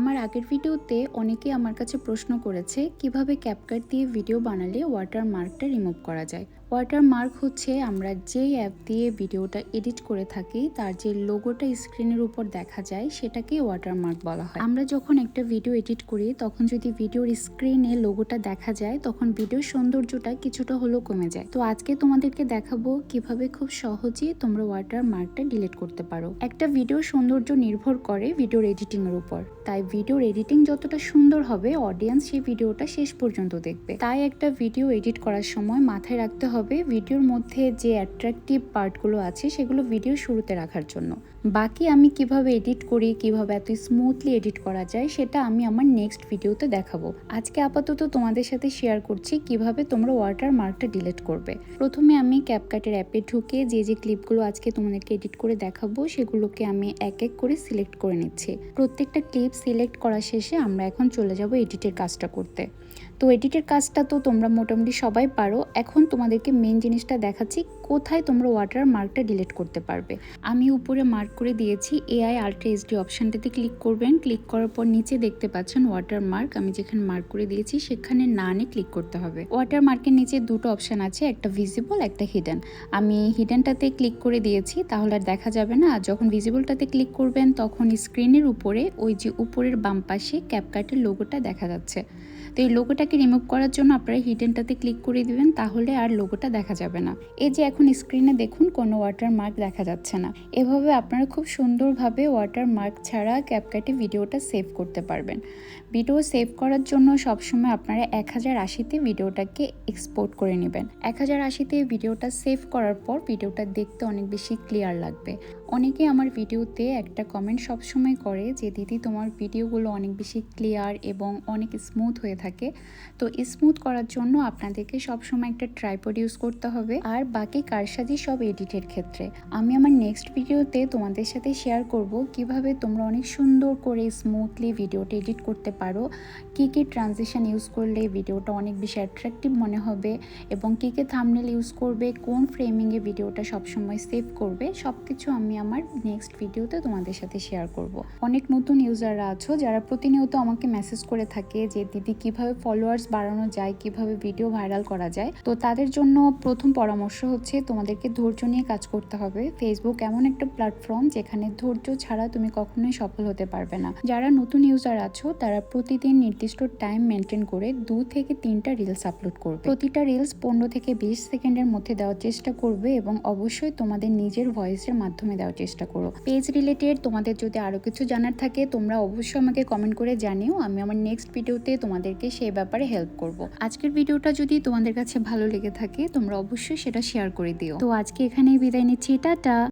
আমার আগের ভিডিওতে অনেকে আমার কাছে প্রশ্ন করেছে, কীভাবে ক্যাপকাট দিয়ে ভিডিও বানালে ওয়াটার মার্কটা রিমুভ করা যায়? ওয়াটার মার্ক হচ্ছে আমরা যেই অ্যাপ দিয়ে ভিডিওটা এডিট করে থাকি, তার যে লোগোটা স্ক্রিনের উপর দেখা যায়, সেটাকে ওয়াটার মার্ক বলা হয়। আমরা যখন একটা ভিডিও এডিট করি, তখন যদি ভিডিওর স্ক্রিনে লোগোটা দেখা যায়, তখন ভিডিওর সৌন্দর্যটা কিছুটা হলেও কমে যায়। তো আজকে তোমাদেরকে দেখাবো কীভাবে খুব সহজে তোমরা ওয়াটার মার্কটা ডিলিট করতে পারো। একটা ভিডিওর সৌন্দর্য নির্ভর করে ভিডিওর এডিটিং এর উপর। তাই ভিডিওর এডিটিং যতটা সুন্দর হবে অডিয়েন্স সেই ভিডিওটা শেষ পর্যন্ত দেখবে। তাই একটা ভিডিও এডিট করার সময় মাথায় রাখতে হবে ভিডিওর মধ্যে যে অ্যাট্রাকটিভ পার্টগুলো আছে, সেগুলো ভিডিও শুরুতে রাখার জন্য। বাকি আমি কীভাবে এডিট করি, কীভাবে এত স্মুথলি এডিট করা যায়, সেটা আমি আমার নেক্সট ভিডিওতে দেখাবো। আজকে আপাতত তোমাদের সাথে শেয়ার করছি কীভাবে তোমরা ওয়াটার মার্কটা ডিলিট করবে। প্রথমে আমি ক্যাপকাটের অ্যাপে ঢুকে যে যে ক্লিপগুলো আজকে তোমাদেরকে এডিট করে দেখাবো, সেগুলোকে আমি এক এক করে সিলেক্ট করে নিচ্ছি। প্রত্যেকটা ক্লিপ সিলেক্ট করা শেষে আমরা এখন চলে যাব এডিটের কাজটা করতে। তো এডিটের কাজটা তো তোমরা মোটামুটি সবাই পারো। এখন তোমাদেরকে মেন জিনিসটা দেখাচ্ছি, কোথায় তোমরা ওয়াটার মার্কটা ডিলিট করতে পারবে। আমি উপরে মার্ক করে দিয়েছি এআই আল্ট্রা এইচডি অপশানটাতে ক্লিক করবেন। ক্লিক করার পর নিচে দেখতে পাচ্ছেন ওয়াটার মার্ক আমি যেখানে মার্ক করে দিয়েছি সেখানে নানে ক্লিক করতে হবে। ওয়াটার মার্কের নিচে দুটো অপশান আছে, একটা ভিজিবল একটা হিডেন আমি হিডেনটাতে ক্লিক করে দিয়েছি, তাহলে আর দেখা যাবে না। আর যখন ভিজিবলটাতে ক্লিক করবেন, তখন স্ক্রিনের উপরে ওই যে উপরের বাম পাশে ক্যাপকাটের লোগোটা দেখা যাচ্ছে। তো এই লোগোটাকে রিমুভ করার জন্য আপনারা হিডেনটাতে ক্লিক করে দিবেন, তাহলে আর লোগোটা দেখা যাবে না। এই যে এখন স্ক্রিনে দেখুন, কোনো ওয়াটার মার্ক দেখা যাচ্ছে না। এভাবে আপনারা খুব সুন্দরভাবে ওয়াটার মার্ক ছাড়া ক্যাপকাটে ভিডিওটা সেভ করতে পারবেন। ভিডিও সেভ করার জন্য সবসময় আপনারা এক হাজার আশিতে ভিডিওটাকে এক্সপোর্ট করে নেবেন। এক হাজার আশিতে ভিডিওটা সেভ করার পর ভিডিওটা দেখতে অনেক বেশি ক্লিয়ার লাগবে। অনেকে আমার ভিডিওতে একটা কমেন্ট সবসময় করে যে, দিদি, তোমার ভিডিওগুলো অনেক বেশি ক্লিয়ার এবং অনেক স্মুথ হয়ে থাকে। তো স্মুথ করার জন্য আপনাদেরকে সবসময় একটা ট্রাইপড ইউজ করতে হবে আর বাকি কারসাজি সব এডিটের ক্ষেত্রে। আমি আমার নেক্সট ভিডিওতে তোমাদের সাথে শেয়ার করব কীভাবে তোমরা অনেক সুন্দর করে স্মুথলি ভিডিওটা এডিট করতে পারো, কী কী ট্রানজিশন ইউজ করলে ভিডিওটা অনেক বেশি অ্যাট্রাকটিভ মনে হবে এবং কী কী থামনেল ইউজ করবে, কোন ফ্রেমিংয়ে ভিডিওটা সবসময় সেভ করবে সব কিছু আমি আমার নেক্সট ভিডিওতে তোমাদের সাথে শেয়ার করব। অনেক নতুন ইউজাররা আছো, যারা প্রতিনিয়ত আমাকে মেসেজ করে থাকে যে, দিদি, কীভাবে ফলোয়ার্স বাড়ানো যায়? কীভাবে ভিডিও ভাইরাল করা যায়? তো তাদের জন্য প্রথম পরামর্শ হচ্ছে, তোমাদেরকে ধৈর্য নিয়ে কাজ করতে হবে। ফেসবুক এমন একটা প্ল্যাটফর্ম যেখানে ধৈর্য ছাড়া তুমি কখনোই সফল হতে পারবে না। যারা নতুন ইউজার আছো, তারা প্রতিদিন নির্দিষ্ট টাইম মেনটেন করে দু থেকে তিনটা রিলস আপলোড করবে। প্রতিটা রিলস পনেরো থেকে বিশ সেকেন্ডের মধ্যে দেওয়ার চেষ্টা করবে এবং অবশ্যই তোমাদের নিজের ভয়েসের মাধ্যমে দেওয়ার চেষ্টা করো। পেজ রিলেটেড তোমাদের যদি আরও কিছু জানার থাকে, তোমরা অবশ্যই আমাকে কমেন্ট করে জানিও। আমি আমার নেক্সট ভিডিওতে তোমাদেরকে সেই ব্যাপারে হেল্প করব। আজকের ভিডিওটা যদি তোমাদের কাছে ভালো লেগে থাকে, তোমরা অবশ্যই সেটা শেয়ার করে দিও। তো আজকে এখানেই বিদায় নিচ্ছি। টাটা!